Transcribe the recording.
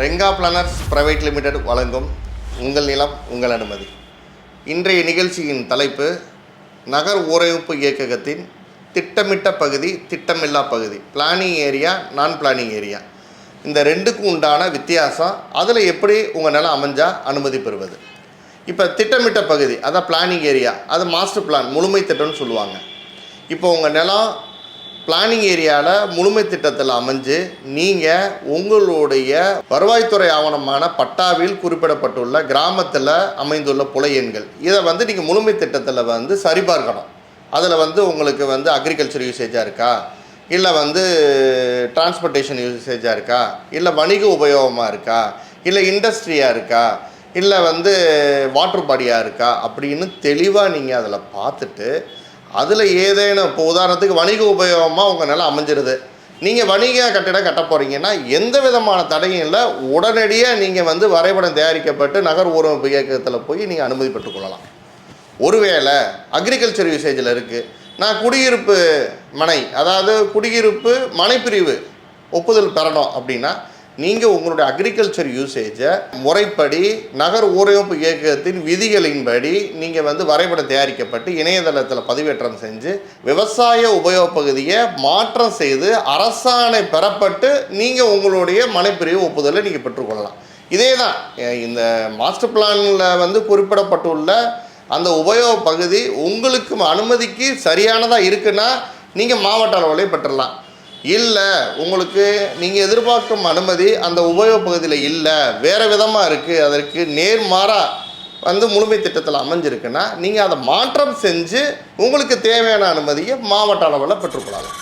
Renga planners private limited வழங்கும் உங்கள் நிலம் உங்கள் அனுமதி. இன்றைய நிகழ்ச்சியின் தலைப்பு நகர் ஊரமைப்பு இயக்ககத்தின் திட்டமிட்ட பகுதி திட்டமில்லா பகுதி. பிளானிங் ஏரியா நான் பிளானிங் ஏரியா இந்த ரெண்டுக்கும் உண்டான வித்தியாசம் அதில் எப்படி உங்கள் நிலம் அமைஞ்சால் அனுமதி பெறுவது? இப்போ திட்டமிட்ட பகுதி அதான் பிளானிங் ஏரியா அது மாஸ்டர் பிளான் முழுமை திட்டம்னு சொல்லுவாங்க. இப்போ உங்கள் நிலம் பிளானிங் ஏரியாவில் முழுமை திட்டத்தில் அமைஞ்சு நீங்கள் உங்களுடைய வருவாய்த்துறை ஆவணமான பட்டாவில் குறிப்பிடப்பட்டுள்ள கிராமத்தில் அமைந்துள்ள புலை எண்கள். இதை வந்து நீங்கள் முழுமை திட்டத்தில் வந்து சரிபார்க்கணும். அதில் வந்து உங்களுக்கு வந்து அக்ரிகல்ச்சர் யூசேஜாக இருக்கா? இல்லை வந்து டிரான்ஸ்போர்ட்டேஷன் யூசேஜாக இருக்கா? இல்லை வணிக உபயோகமாக இருக்கா? இல்லை இண்டஸ்ட்ரியாக இருக்கா? இல்லை வந்து வாட்டர் பாடியாக இருக்கா? அப்படின்னு தெளிவாக நீங்கள் அதில் பார்த்துட்டு அதில் ஏதேனும் இப்போ உதாரணத்துக்கு வணிக உபயோகமாக உங்கள் நிலம் அமைஞ்சிருது. நீங்கள் வணிக கட்டிடம் கட்ட போகிறீங்கன்னா எந்த விதமான தடையும் இல்லை. உடனடியாக நீங்கள் வந்து வரைபடம் தயாரிக்கப்பட்டு நகர் ஊரமைப்பு இயக்கத்தில் போய் நீங்கள் அனுமதி பெற்றுக்கொள்ளலாம் ஒருவேளை அக்ரிகல்ச்சர் யூசேஜில் இருக்குது நான் குடியிருப்பு மனை அதாவது குடியிருப்பு மனைப்பிரிவு ஒப்புதல் பெறணும் அப்படின்னா நீங்கள் உங்களுடைய அக்ரிகல்ச்சர் யூசேஜை முறைப்படி நகர் ஊரமைப்பு இயக்கத்தின் விதிகளின்படி நீங்கள் வந்து வரைபடம் தயாரிக்கப்பட்டு இணையதளத்தில் பதிவேற்றம் செஞ்சு விவசாய உபயோக பகுதியை மாற்றம் செய்து அரசாணை பெறப்பட்டு நீங்கள் உங்களுடைய மனைப்பிரிவு ஒப்புதலை நீங்கள் பெற்றுக்கொள்ளலாம். இதே தான் இந்த மாஸ்டர் பிளானில் வந்து குறிப்பிடப்பட்டுள்ள அந்த உபயோக பகுதி உங்களுக்கு அனுமதிக்கு சரியானதாக இருக்குன்னா நீங்கள் மாவட்ட அளவிலே பெற்றலாம் இல்லை உங்களுக்கு நீங்கள் எதிர்பார்க்கும் அனுமதி அந்த உபயோக பகுதியில் இல்லை. வேறு விதமாக இருக்குது அதற்கு நேர்மாறாக வந்து முழுமை திட்டத்தில் அமைஞ்சிருக்குன்னா நீங்கள் அதை மாற்றம் செஞ்சு உங்களுக்கு தேவையான அனுமதியை மாவட்ட அளவில் பெற்றுக்கொள்ளலாம்.